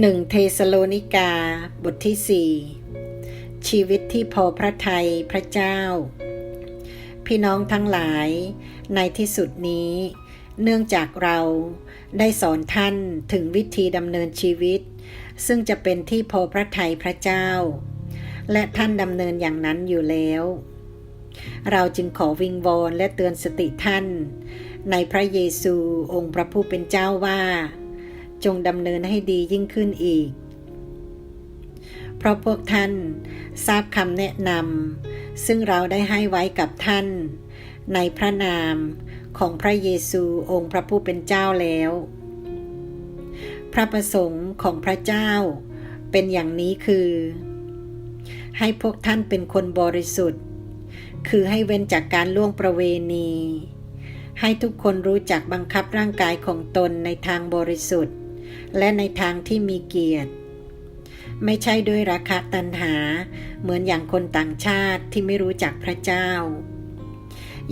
หนึ่งเทสโลนิกา บทที่สี่ชีวิตที่พอพระทัยพระเจ้า พี่น้องทั้งหลายในที่สุดนี้ เนื่องจากเราได้สอนท่านถึงวิธีดำเนินชีวิต ซึ่งจะเป็นที่พอพระทัยพระเจ้า และท่านดำเนินอย่างนั้นอยู่แล้ว เราจึงขอวิงวอนและเตือนสติท่าน ในพระเยซูองค์พระผู้เป็นเจ้าว่า จงดำเนินให้ดียิ่งขึ้นอีก เพราะพวกท่านทราบคำแนะนำซึ่งเราได้ให้ไว้กับท่าน ในพระนามของพระเยซูองค์พระผู้เป็นเจ้าแล้ว พระประสงค์ของพระเจ้าเป็นอย่างนี้คือ ให้พวกท่านเป็นคนบริสุทธิ์ คือให้เว้นจากการล่วงประเวณีให้ทุกคนรู้จักบังคับร่างกายของตนในทางบริสุทธิ์ และในทางที่มีเกียรติ ไม่ใช่ด้วยราคะตัณหา เหมือนอย่างคนต่างชาติที่ไม่รู้จักพระเจ้า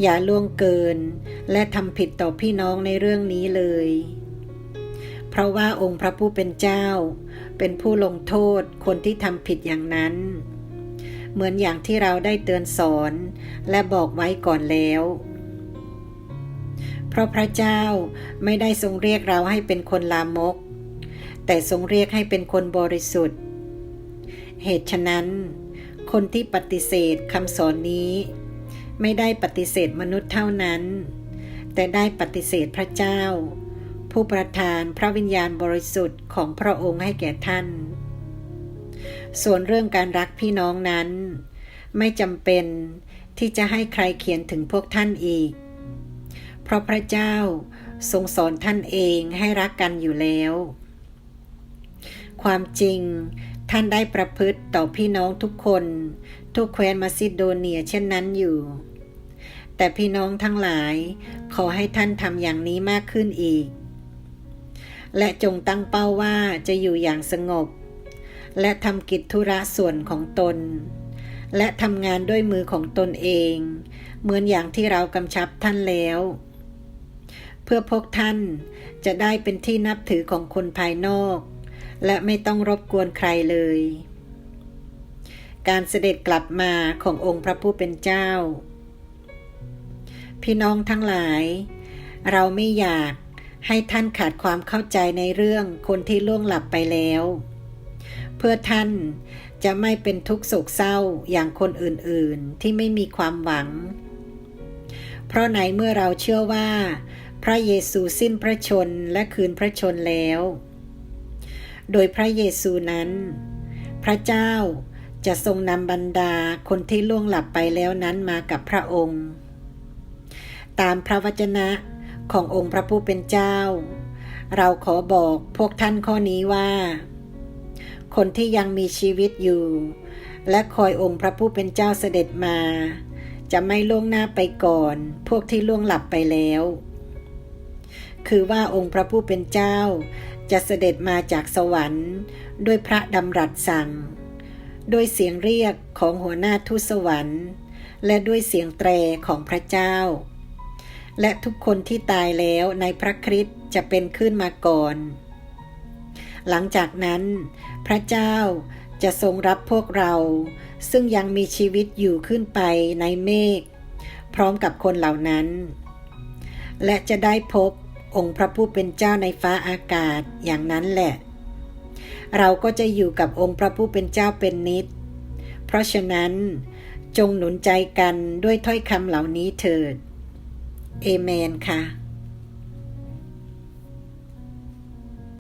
อย่าล่วงเกิน และทำผิดต่อพี่น้องในเรื่องนี้เลย เพราะว่าองค์พระผู้เป็นเจ้า เป็นผู้ลงโทษคนที่ทำผิดอย่างนั้นเหมือนอย่างที่เราได้เตือนสอนและบอกไว้ก่อนแล้ว เพราะพระเจ้าไม่ได้ทรงเรียกเราให้เป็นคนลามก แต่ทรงเรียกให้เป็นคนบริสุทธิ์ เหตุฉะนั้น คนที่ปฏิเสธคำสอนนี้ ไม่ได้ปฏิเสธมนุษย์เท่านั้น แต่ได้ปฏิเสธพระเจ้า ผู้ประทานพระวิญญาณบริสุทธิ์ของพระองค์ให้แก่ท่าน ส่วนเรื่องการรักพี่น้องนั้น ไม่จำเป็นที่จะให้ใครเขียนถึงพวกท่านอีก เพราะพระเจ้าทรงสอนท่านเองให้รักกันอยู่แล้ว ความจริง ท่านได้ประพฤติต่อพี่น้องทุกคน ทุกแคว้นมาซิโดเนียเช่นนั้นอยู่ แต่พี่น้องทั้งหลาย ขอให้ท่านทำอย่างนี้มากขึ้นอีก และจงตั้งเป้าว่าจะอยู่อย่างสงบ และทำกิจธุระส่วนของตน และทำงานด้วยมือของตนเอง เหมือนอย่างที่เรากำชับท่านแล้วเพื่อพวกท่านจะได้เป็นที่นับถือของคนภายนอก และไม่ต้องรบกวนใครเลย การเสด็จกลับมาขององค์พระผู้เป็นเจ้า พี่น้องทั้งหลาย เราไม่อยากให้ท่านขาดความเข้าใจในเรื่องคนที่ล่วงหลับไปแล้ว เพื่อท่านจะไม่เป็นทุกข์โศกเศร้าอย่างคนอื่นๆที่ไม่มีความหวัง เพราะไหนเมื่อเราเชื่อว่า พระเยซูสิ้นพระชนและคืนพระชนแล้ว โดยพระเยซูนั้น พระเจ้าจะทรงนำบรรดาคนที่ล่วงหลับไปแล้วนั้นมากับพระองค์ ตามพระวจนะขององค์พระผู้เป็นเจ้า เราขอบอกพวกท่านข้อนี้ว่า คนที่ยังมีชีวิตอยู่ และคอยองค์พระผู้เป็นเจ้าเสด็จมา จะไม่ล่วงหน้าไปก่อน พวกที่ล่วงหลับไปแล้ว คือว่าองค์พระผู้เป็นเจ้า จะเสด็จมาจากสวรรค์ ด้วยพระดำรัสสั่ง ด้วยเสียงเรียกของหัวหน้าทูตสวรรค์ และด้วยเสียงแตรของพระเจ้า และทุกคนที่ตายแล้วในพระคริสต์จะเป็นขึ้นมาก่อน หลังจากนั้น พระเจ้าจะทรงรับพวกเรา ซึ่งยังมีชีวิตอยู่ขึ้นไปในเมฆพร้อมกับคนเหล่านั้น และจะได้พบ องค์พระผู้เป็นเจ้าในฟ้าอากาศอย่างนั้นแหละ เราก็จะอยู่กับองค์พระผู้เป็นเจ้าเป็นนิด เพราะฉะนั้นจงหนุนใจกันด้วยถ้อยคำเหล่านี้เถิด เอเมนค่ะ